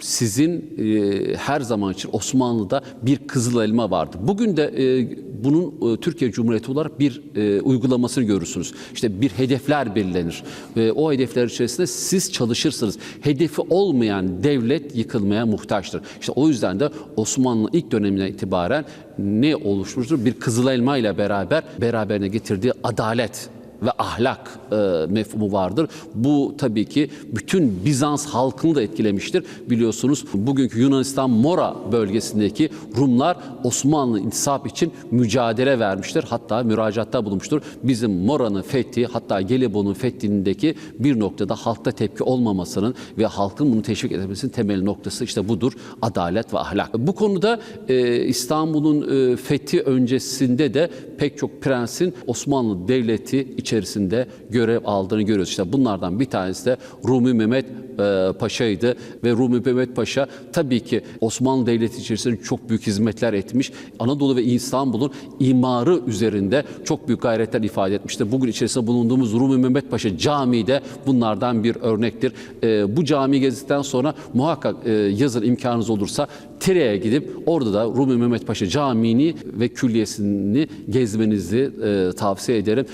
sizin e, her zaman için Osmanlı'da bir kızıl elma vardı. Bugün de e, bunun e, Türkiye Cumhuriyeti olarak bir e, uygulamasını görürsünüz. İşte bir hedefler belirlenir. Ve o hedefler içerisinde siz çalışırsınız. Hedefi olmayan devlet yıkılmaya muhtaçtır. İşte o yüzden de Osmanlı ilk dönemine itibaren ne oluşmuştur? Bir kızıl elma ile beraber beraberine getirdiği adalet ve ahlak e, mefhumu vardır. Bu tabii ki bütün Bizans halkını da etkilemiştir. Biliyorsunuz bugünkü Yunanistan Mora bölgesindeki Rumlar Osmanlı intisap için mücadele vermiştir. Hatta müracaatta bulunmuştur. Bizim Mora'nın fethi hatta Gelibolu'nun fethindeki bir noktada halkta tepki olmamasının ve halkın bunu teşvik etmesinin temel noktası işte budur. Adalet ve ahlak. Bu konuda e, İstanbul'un e, fethi öncesinde de pek çok prensin Osmanlı Devleti içerisinde görev aldığını görüyoruz. İşte bunlardan bir tanesi de Rumi Mehmet e, Paşa'ydı ve Rumi Mehmet Paşa tabii ki Osmanlı Devleti içerisinde çok büyük hizmetler etmiş. Anadolu ve İstanbul'un imarı üzerinde çok büyük gayretler ifade etmiştir. Bugün içerisinde bulunduğumuz Rumi Mehmet Paşa Camii de bunlardan bir örnektir. E, bu cami gezdikten sonra muhakkak e, yazın imkanınız olursa Tire'ye gidip orada da Rumi Mehmet Paşa Camii'ni ve külliyesini gezmenizi e, tavsiye ederim.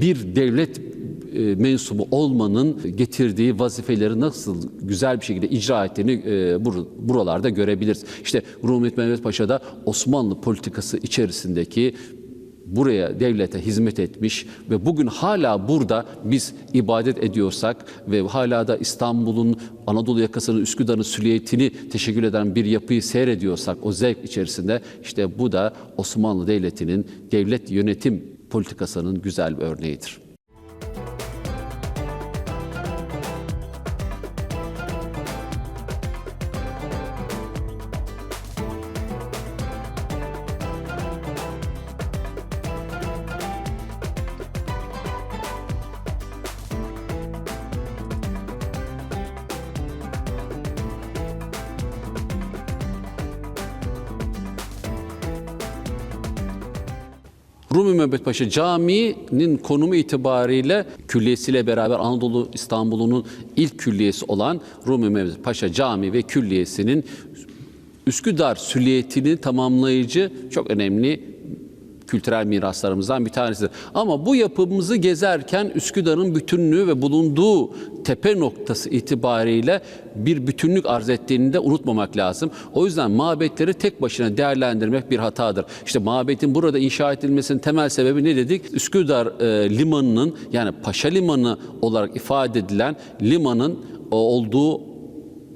Bir devlet e, mensubu olmanın getirdiği vazifeleri nasıl güzel bir şekilde icra ettiğini e, bur- buralarda görebiliriz. İşte Rumi Mehmet Paşa da Osmanlı politikası içerisindeki buraya devlete hizmet etmiş ve bugün hala burada biz ibadet ediyorsak ve hala da İstanbul'un Anadolu yakasının Üsküdar'ın süliyetini teşekkür eden bir yapıyı seyrediyorsak o zevk içerisinde işte bu da Osmanlı Devleti'nin devlet yönetim politikasının güzel bir örneğidir. Rumi Mehmet Paşa Camii'nin konumu itibariyle külliyesiyle beraber Anadolu İstanbul'un ilk külliyesi olan Rumi Mehmet Paşa Camii ve külliyesinin Üsküdar süliyetini tamamlayıcı çok önemli kültürel miraslarımızdan bir tanesidir. Ama bu yapımızı gezerken Üsküdar'ın bütünlüğü ve bulunduğu tepe noktası itibariyle bir bütünlük arz ettiğini de unutmamak lazım. O yüzden mabetleri tek başına değerlendirmek bir hatadır. İşte mabetin burada inşa edilmesinin temel sebebi ne dedik? Üsküdar e, limanının yani Paşa Limanı olarak ifade edilen limanın o, olduğu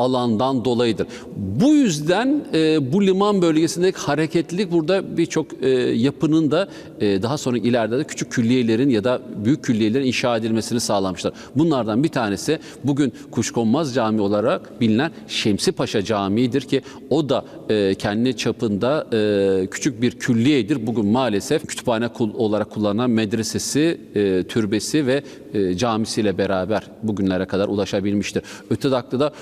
alandan dolayıdır. Bu yüzden e, bu liman bölgesindeki hareketlilik burada birçok e, yapının da e, daha sonra ileride de küçük külliyelerin ya da büyük külliyelerin inşa edilmesini sağlamışlar. Bunlardan bir tanesi bugün Kuşkonmaz Camii olarak bilinen Şemsi Paşa Camii'dir ki o da e, kendi çapında e, küçük bir külliyedir. Bugün maalesef kütüphane olarak kullanılan medresesi, e, türbesi ve e, camisiyle beraber bugünlere kadar ulaşabilmiştir. Öte da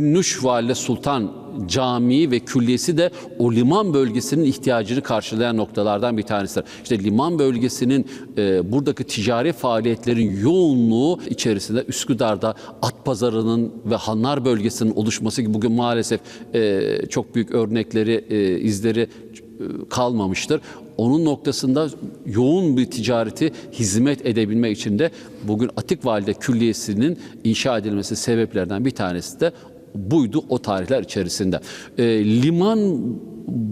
Gülnüş Valide Sultan Camii ve külliyesi de o liman bölgesinin ihtiyacını karşılayan noktalardan bir tanesidir. İşte liman bölgesinin e, buradaki ticari faaliyetlerin yoğunluğu içerisinde Üsküdar'da at pazarının ve hanlar bölgesinin oluşması gibi bugün maalesef e, çok büyük örnekleri, e, izleri e, kalmamıştır. Onun noktasında yoğun bir ticareti hizmet edebilmek için de bugün Atik Valide Külliyesi'nin inşa edilmesi sebeplerden bir tanesi de buydu o tarihler içerisinde. E, liman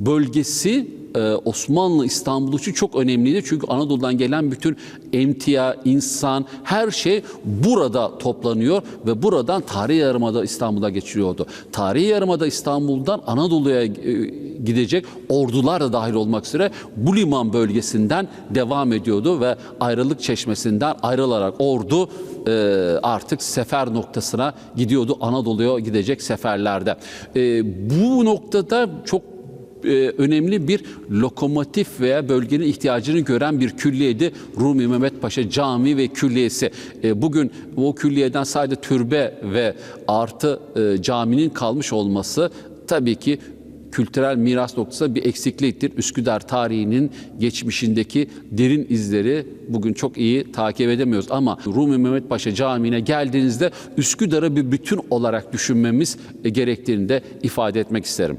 bölgesi Osmanlı İstanbul için çok önemliydi. Çünkü Anadolu'dan gelen bütün emtia, insan, her şey burada toplanıyor ve buradan Tarihi Yarımada İstanbul'a geçiriyordu. Tarihi Yarımada İstanbul'dan Anadolu'ya e, gidecek ordular da dahil olmak üzere bu liman bölgesinden devam ediyordu ve ayrılık çeşmesinden ayrılarak ordu e, artık sefer noktasına gidiyordu Anadolu'ya gidecek seferlerde. E, bu noktada çok e, önemli bir lokomotif veya bölgenin ihtiyacını gören bir külliyeydi Rumi Mehmet Paşa Camii ve Külliyesi. E, bugün o külliyeden sadece türbe ve artı e, caminin kalmış olması tabii ki kültürel miras noktasında bir eksikliktir. Üsküdar tarihinin geçmişindeki derin izleri bugün çok iyi takip edemiyoruz. Ama Rumi Mehmet Paşa Camii'ne geldiğinizde Üsküdar'ı bir bütün olarak düşünmemiz e, gerektiğini de ifade etmek isterim.